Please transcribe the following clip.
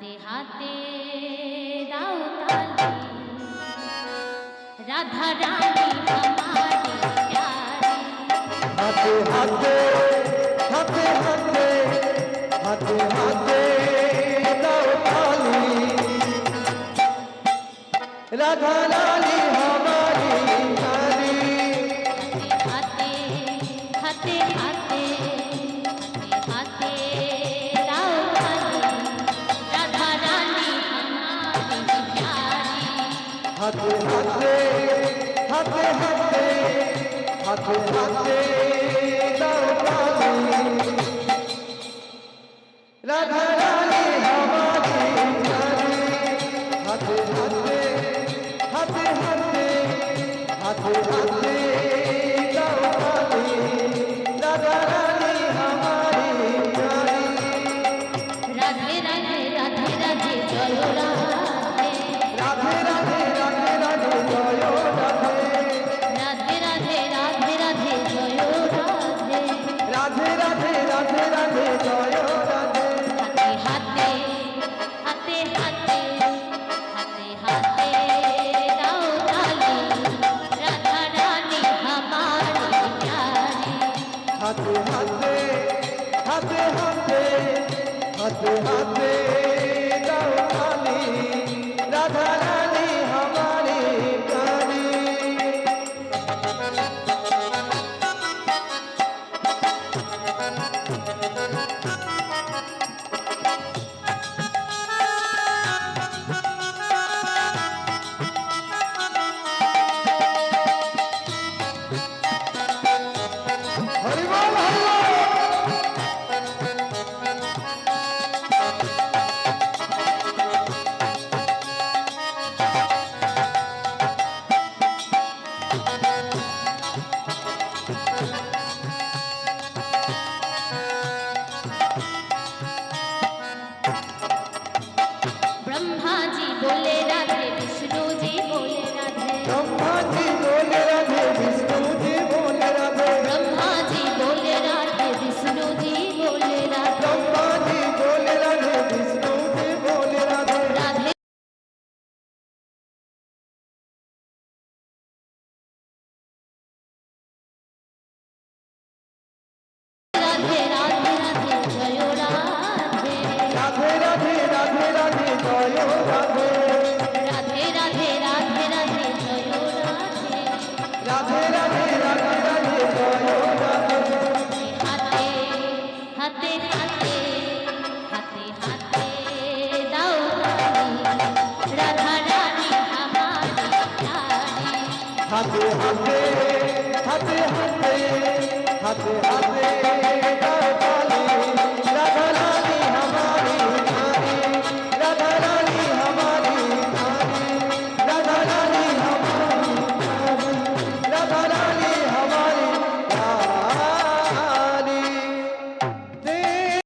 हाते हाते राधा रानी हमारी प्यारी। राधा रानी हमारी হাতে হাতে হাতে হাতে হাতে হাতে রাধা রানী হাতে হাতে হাতে হাতে হাতে হাতে। হাতে হাতে হাতে হাতে হাতে হাতে। মাঝি বলে হাতে হাতে হাতে হাতে হাতে হাতে